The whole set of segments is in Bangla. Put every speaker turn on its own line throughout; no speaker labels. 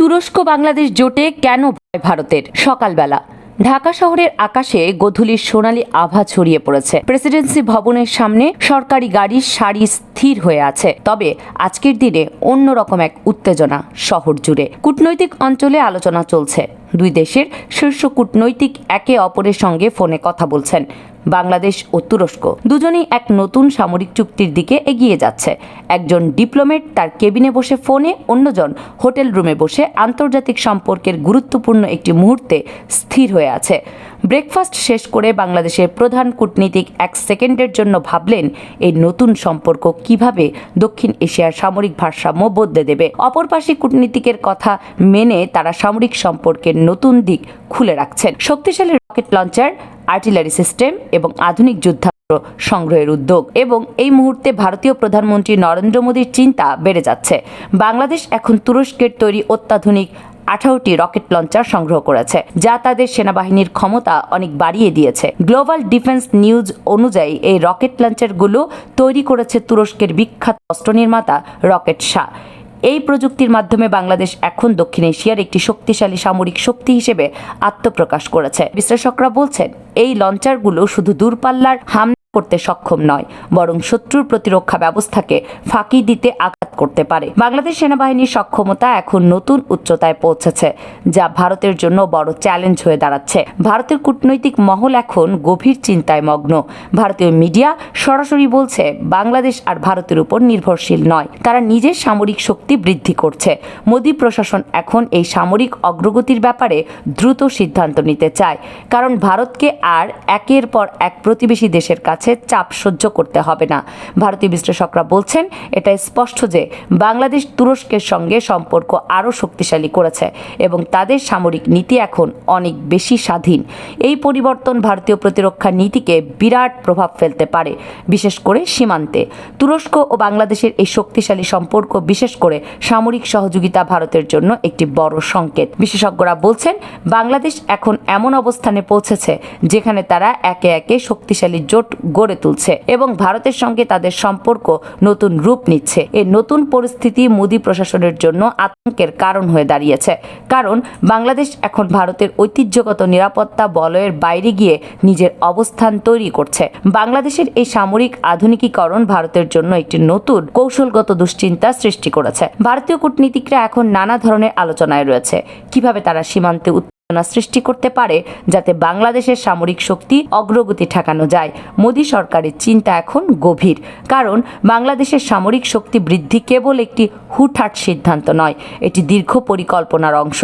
তুরস্ক বাংলাদেশ জোটে কেন ভয় ভারতের? সকালবেলা। ঢাকা শহরের আকাশে গধূলির সোনালি আভা ছড়িয়ে পড়েছে। প্রেসিডেন্সি ভবনের সামনে সরকারি গাড়ির সারি স্থির হয়ে আছে। তবে আজকের দিনে অন্যরকম এক উত্তেজনা শহর জুড়ে। কূটনৈতিক অঞ্চলে আলোচনা চলছে। দুই দেশের শীর্ষ কূটনৈতিক একে অপরের সঙ্গে ফোনে কথা বলছেন। বাংলাদেশ ও তুরস্ক দুজনেই এক নতুন সামরিক চুক্তির দিকে এগিয়ে যাচ্ছে। একজন ডিপ্লোমেট তার কেবিনে বসে ফোনে, অন্যজন হোটেল রুমে বসে আন্তর্জাতিক সম্পর্কের গুরুত্বপূর্ণ একটি মুহূর্তে স্থির হয়ে আছে। ব্রেকফাস্ট শেষ করে বাংলাদেশের প্রধান কূটনীতিক এক সেকেন্ডের জন্য ভাবলেন, এই নতুন সম্পর্ক কীভাবে দক্ষিণ এশিয়ার সামরিক ভারসাম্য বদলে দেবে? অপর পাশে কূটনীতিকের কথা মেনে তারা সামরিক সম্পর্কের নতুন দিক খুলে রাখছেন। শক্তিশালী রকেট লঞ্চার, আর্টিলারি সিস্টেম এবং আধুনিক যুদ্ধাস্ত্র সংগ্রহের উদ্যোগ এবং এই মুহূর্তে ভারতীয় প্রধানমন্ত্রী নরেন্দ্র মোদীর চিন্তা বেড়ে যাচ্ছে। বাংলাদেশ এখন তুরস্কের তৈরি অত্যাধুনিক আঠারোটি রকেট লঞ্চার সংগ্রহ করেছে, যা তাদের সেনাবাহিনীর ক্ষমতা অনেক বাড়িয়ে দিয়েছে। গ্লোবাল ডিফেন্স নিউজ অনুযায়ী, এই রকেট লঞ্চারগুলো তৈরি করেছে তুরস্কের বিখ্যাত অস্ত্র নির্মাতা রকেট শাহ। এই প্রযুক্তির মাধ্যমে বাংলাদেশ এখন দক্ষিণ এশিয়ার একটি শক্তিশালী সামরিক শক্তি হিসেবে আত্মপ্রকাশ করেছে। বিশ্লেষকরা বলছেন, এই লঞ্চারগুলো শুধু দূরপাল্লার হামলা করতে সক্ষম নয়, বরং শত্রুর প্রতিরক্ষা ব্যবস্থাকে ফাঁকি দিতে আঘাত করতে পারে। বাংলাদেশ সেনাবাহিনীর সক্ষমতা এখন নতুন উচ্চতায় পৌঁছেছে, যা ভারতের জন্য বড় চ্যালেঞ্জ হয়ে দাঁড়াচ্ছে। ভারতের কূটনৈতিক মহল এখন গভীর চিন্তায় মগ্ন। ভারতীয় মিডিয়া সরাসরি বলছে, বাংলাদেশ আর ভারতের উপর নির্ভরশীল নয়, তারা নিজের সামরিক শক্তি বৃদ্ধি করছে। মোদী প্রশাসন এখন এই সামরিক অগ্রগতির ব্যাপারে দ্রুত সিদ্ধান্ত নিতে চায়, কারণ ভারতকে আর একের পর এক প্রতিবেশী দেশের কাছে চাপ সহ্য করতে হবে না। ভারতীয় বিশ্লেষকরা বলছেন, এটা স্পষ্ট যে বাংলাদেশ তুরস্কের সঙ্গে সম্পর্ক আরও শক্তিশালী করেছে এবং তাদের সামরিক নীতি এখন অনেক বেশি স্বাধীন। এই পরিবর্তন ভারতীয় প্রতিরক্ষা নীতিকে বিরাট প্রভাব ফেলতে পারে, বিশেষ করে সীমান্তে। তুরস্ক ও বাংলাদেশের এই শক্তিশালী সম্পর্ক, বিশেষ করে সামরিক সহযোগিতা ভারতের জন্য একটি বড় সংকেত। বিশেষজ্ঞরা বলছেন, বাংলাদেশ এখন এমন অবস্থানে পৌঁছেছে যেখানে তারা একে একে শক্তিশালী জোট গড়ে তুলছে এবং ভারতের সঙ্গে তাদের সম্পর্ক নতুন রূপ নিচ্ছে। এই নতুন পরিস্থিতি মোদী প্রশাসনের জন্য আতঙ্কের কারণ হয়ে দাঁড়িয়েছে। কারণ বাংলাদেশ এখন ভারতের ঐতিহ্যগত নিরাপত্তা বলয়ের বাইরে গিয়ে নিজের অবস্থান তৈরি করছে। বাংলাদেশের এই সামরিক আধুনিকীকরণ ভারতের জন্য একটি নতুন কৌশলগত দুশ্চিন্তা সৃষ্টি করেছে। ভারতীয় কূটনীতিকরা এখন নানা ধরনের আলোচনায় রয়েছে। কীভাবে তারা সীমান্তে সৃষ্টি করতে পারে, যাতে বাংলাদেশের সামরিক শক্তি অগ্রগতি ঠেকানো যায়। মোদী সরকারের চিন্তা এখন গভীর, কারণ বাংলাদেশের সামরিক শক্তি বৃদ্ধি কেবল একটি হুটহাট সিদ্ধান্ত নয়, এটি দীর্ঘ পরিকল্পনার অংশ।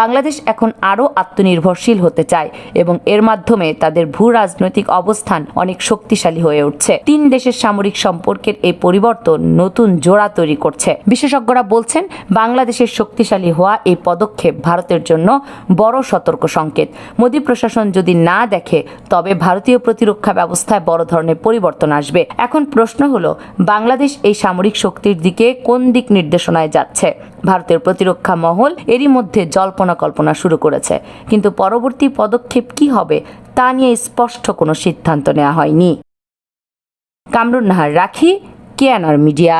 বাংলাদেশ এখন আরও আত্মনির্ভরশীল হতে চায় এবং এর মাধ্যমে তাদের ভূ রাজনৈতিক অবস্থান অনেক শক্তিশালী হয়ে উঠছে। তিন দেশের সামরিক সম্পর্কের এই পরিবর্তন নতুন জোড়া তৈরি করছে। বিশেষজ্ঞরা বলছেন, বাংলাদেশের শক্তিশালী হওয়া এই পদক্ষেপ ভারতের জন্য বড় সতর্ক সংকেত। মোদী প্রশাসন যদি না দেখে, তবে ভারতীয় প্রতিরক্ষা ব্যবস্থায় বড় ধরনের পরিবর্তন আসবে। এখন প্রশ্ন হলো, বাংলাদেশ এই সামরিক শক্তির দিকে কোন দিক নির্দেশনায় যাচ্ছে? ভারতের প্রতিরক্ষা মহল এরই মধ্যে জল্পনা কল্পনা শুরু করেছে। কিন্তু পরবর্তী পদক্ষেপ কি হবে, তা নিয়ে স্পষ্ট কোনো সিদ্ধান্ত নেওয়া হয়নি। কামরুন নাহার, রাখি কেয়ানার মিডিয়া।